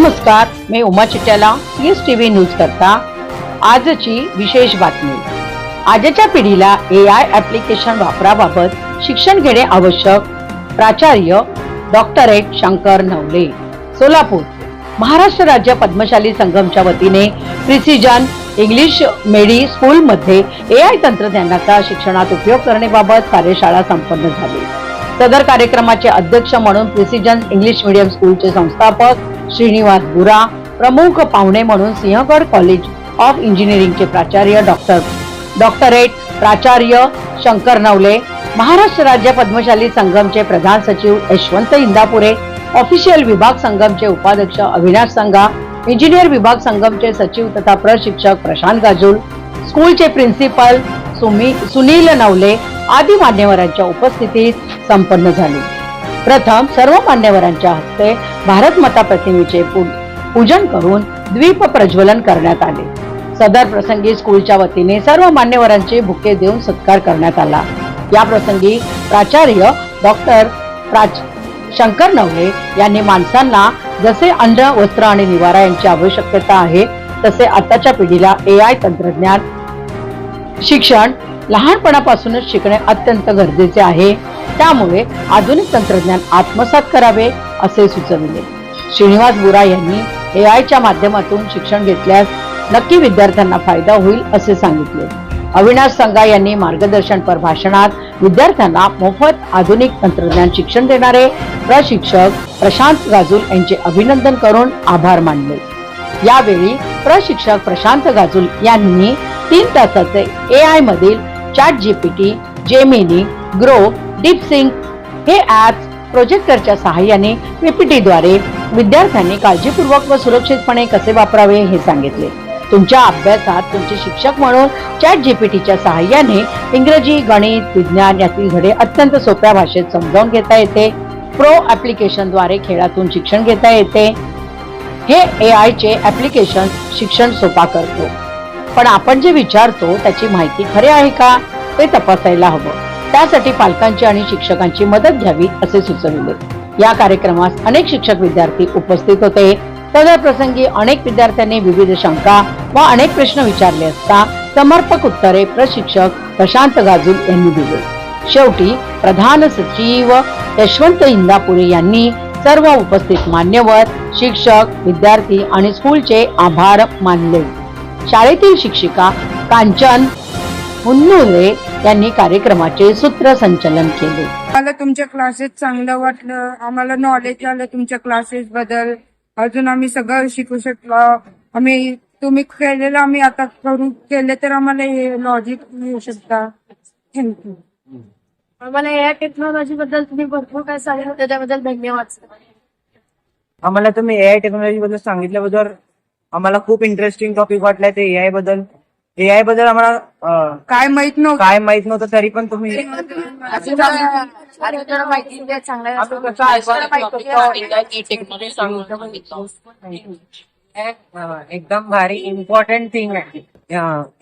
नमस्कार मी Uma Chityala S TV news करता आजची विशेष बातमी. आजच्या पिढीला ए आय ऍप्लिकेशन वापराबाबत शिक्षण घेणे आवश्यक प्राचार्य डॉक्टरेट शंकर नवले सोलापूर महाराष्ट्र राज्य पद्मशाली संगमच्या वतीने प्रिसिजन इंग्लिश मेडी स्कूलमध्ये ए आय तंत्रज्ञानाचा शिक्षणात उपयोग करण्याबाबत कार्यशाळा संपन्न झाली. सदर कार्यक्रमाचे अध्यक्ष म्हणून प्रिसिजन इंग्लिश मीडियम स्कूलचे संस्थापक श्रीनिवास बुरा प्रमुख पाहुणे म्हणून सिंहगड कॉलेज ऑफ इंजिनिअरिंगचे प्राचार्य डॉक्टर डॉक्टरेट प्राचार्य शंकर नवले महाराष्ट्र राज्य पद्मशाली संगमचे प्रधान सचिव यशवंत इंदापुरे ऑफिशियल विभाग संगमचे उपाध्यक्ष अविनाश संघा इंजिनियर विभाग संगमचे सचिव तथा प्रशिक्षक प्रशांत गाजूल स्कूलचे प्रिन्सिपल सुमी सुनील नवले आदी मान्यवरांच्या उपस्थितीत संपन्न झाली. प्रथम सर्व मान्यवरांच्या हस्ते भारत माता प्रतिमेचे पू- पूजन करून द्वीप प्रज्वलन करण्यात आले. सदर प्रसंगी स्कूलच्या वतीने सर्व मान्यवरांचे बुके देऊन सत्कार करण्यात आला. या प्रसंगी प्राचार्य डॉक्टर प्राच शंकर नवले यांनी माणसांना जसे अन्न वस्त्र आणि निवारा यांची आवश्यकता आहे तसे आताच्या पिढीला ए आय तंत्रज्ञान शिक्षण लहानपणापासूनच शिकणे अत्यंत गरजेचे आहे. त्यामुळे आधुनिक तंत्रज्ञान आत्मसात करावे असे सुचविले. श्रीनिवास बुरा यांनी ए आयच्या माध्यमातून शिक्षण घेतल्यास नक्की विद्यार्थ्यांना फायदा होईल असे सांगितले. अविनाश संगा यांनी मार्गदर्शनपर भाषणात विद्यार्थ्यांना मोफत आधुनिक तंत्रज्ञान शिक्षण देणारे प्रशिक्षक प्रशांत गाजूल यांचे अभिनंदन करून आभार मानले. यावेळी प्रशिक्षक प्रशांत गाजूल यांनी तीन तासाचे ए आय मधील chat GPT Gemini Grok DeepSeek हे ऍप्स प्रोजेक्टरच्या सहाय्याने पीपीटीद्वारे विद्यार्थ्यांनी काळजीपूर्वक व सुरक्षितपणे कसे वापरावे हे सांगितले. तुमच्या अभ्यासात तुमचे शिक्षक म्हणून चॅट जीपीटीच्या सहाय्याने इंग्रजी गणित विज्ञान यातील धडे अत्यंत सोप्या भाषेत समजावून घेता येते. प्रो ऍप्लिकेशनद्वारे खेळातून शिक्षण घेता येते. हे ए आय चे ऍप्लिकेशन शिक्षण सोपा करतो. पण आपण जे विचारतो त्याची माहिती खरे आहे का? ते तपासायला हवं. त्यासाठी पालकांची आणि शिक्षकांची मदत घ्यावी असे सुचविले. या कार्यक्रमास अनेक शिक्षक विद्यार्थी उपस्थित होते. सदर प्रसंगी अनेक विद्यार्थ्यांनी विविध शंका व अनेक प्रश्न विचारले असता समर्पक उत्तरे प्रशिक्षक प्रशांत गाजूल यांनी दिले. शेवटी प्रधान सचिव यशवंत इंदापुरे यांनी सर्व उपस्थित मान्यवर शिक्षक विद्यार्थी आणि स्कूलचे आभार मानले. शाळेतील शिक्षिका कांचन मुन्नुरे यांनी कार्यक्रमाचे सूत्रसंचलन केले. मला तुमच्या क्लासेस चांगलं वाटलं. आम्हाला नॉलेज आलं तुमच्या क्लासेस बद्दल. अजून आम्ही सगळं शिकू शकलो. आम्ही तुम्ही केलेलं आम्ही आता करू केले तर आम्हाला हे लॉजिक मिळू शकता. थँक्यू आम्हाला या टेक्नॉलॉजी बद्दल तुम्ही भरपूर काय सांगितलं. त्याच्याबद्दल धन्यवाद sir. आम्हाला तुम्ही एआय टेक्नॉलॉजी बद्दल सांगितल्याबद्दल आम्हाला खूप इंटरेस्टिंग टॉपिक वाटलाय ते एआयबद्दल. एआयबद्दल आम्हाला काय माहीत नव्हतं. काय माहीत नव्हतं तरी पण तुम्ही एकदम भारी इम्पॉर्टंट थिंग आहे.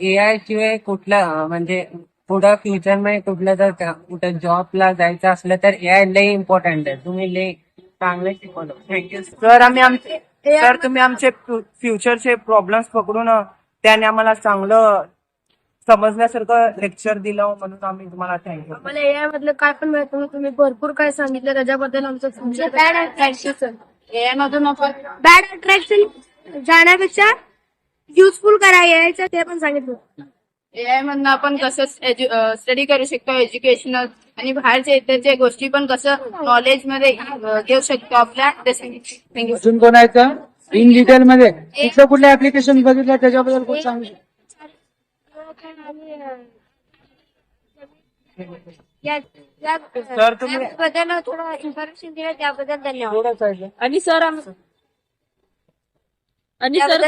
एआय शिवाय कुठला म्हणजे पुढं फ्युचरमध्ये कुठलं जर कुठं जॉबला जायचं असलं तर एआय लय इम्पॉर्टंट आहे. तुम्ही लय चांगले शिकवलं. थँक्यू सर आम्ही आमचे सर तुम्ही आमचे फ्युचरचे प्रॉब्लेम्स पकडून त्याने आम्हाला चांगलं समजण्यासारखं लेक्चर दिलं म्हणून आम्ही तुम्हाला थँक्यू आम्हाला एआय मधलं काय पण मिळतं तुम्ही भरपूर काय सांगितलं. त्याच्याबद्दल आमचं बॅड सर एआय मधून आपण बॅड अट्रॅक्शन जाण्यापेक्षा युजफुल करा यायचं ते पण सांगितलं. एआय मधनं आपण कसं स्टडी करू शकतो एज्युकेशनल आणि बाहेरच्या इतरच्या गोष्टी पण कसं नॉलेजमध्ये अं, घेऊ शकतो आपल्या. थँक्यू अजून कोणाचं इन डिटेल मध्ये. कुठलं कुठलं ऍप्लिकेशन बघितलं त्याच्याबद्दल कोण सांगू शकतो. सर तुम्ही बद्दल थोडं इन्फॉर्मेशन दिलं त्याबद्दल धन्यवाद. आणि सर आणि सर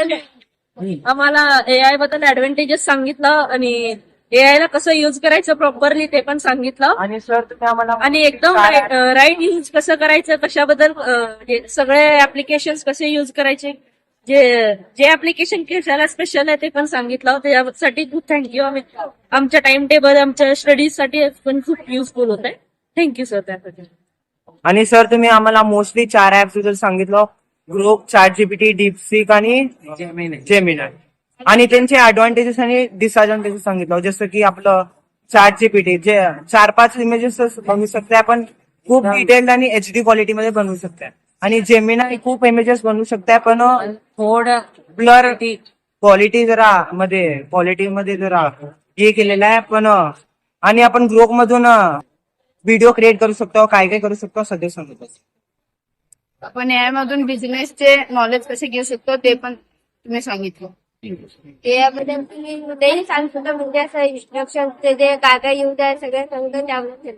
आम्हाला एआयबद्दल ऍडव्हान्टेजेस सांगितलं आणि एआय ला कसं युज करायचं प्रॉपरली ते पण सांगितलं. आणि सर तुम्ही आम्हाला आणि एकदम राईट युज कसं करायचं कशाबद्दल हे सगळे ऍप्लिकेशन कसे युज करायचे जे जे ऍप्लिकेशन कशाला स्पेशल आहे ते पण सांगितलं. त्यासाठी खूप थँक्यू आम्ही आमच्या टाइम टेबल आमच्या स्टडीजसाठी पण खूप युजफुल होत आहे थँक्यू सर त्यासाठी आणि सर तुम्ही आम्हाला मोस्टली चार ऍप्स सांगितलं. ग्रोक चार्ट जीपीटी डीपसिक आणि जेमिनाय आणि त्यांचे ऍडव्हान्टेजेस आणि डिसएडव्हान्टेजेस सांगितलं. जसं की आपलं चार्ट जीपीटी जे चार पाच इमेजेस बनवू शकते आपण. खूप डिटेल्ड आणि एच डी क्वालिटी मध्ये बनवू शकते. आणि जेमिनाय खूप इमेजेस बनवू शकते पण थोडं ब्लर क्वालिटी जरा मध्ये क्वालिटी मध्ये जरा हे केलेलं आहे पण आणि आपण ग्रोक मधून व्हिडिओ क्रिएट करू शकतो काय काय करू शकतो सध्या सांगतो. आपण एआय मधून बिझनेसचे नॉलेज कसे घेऊ शकतो ते पण तुम्ही सांगितलं. याबद्दल तुम्ही उद्याही सांगतो. म्हणजे असं इन्स्ट्रक्शन जे काय काय येऊ द्या सगळं सांगतो त्याबद्दल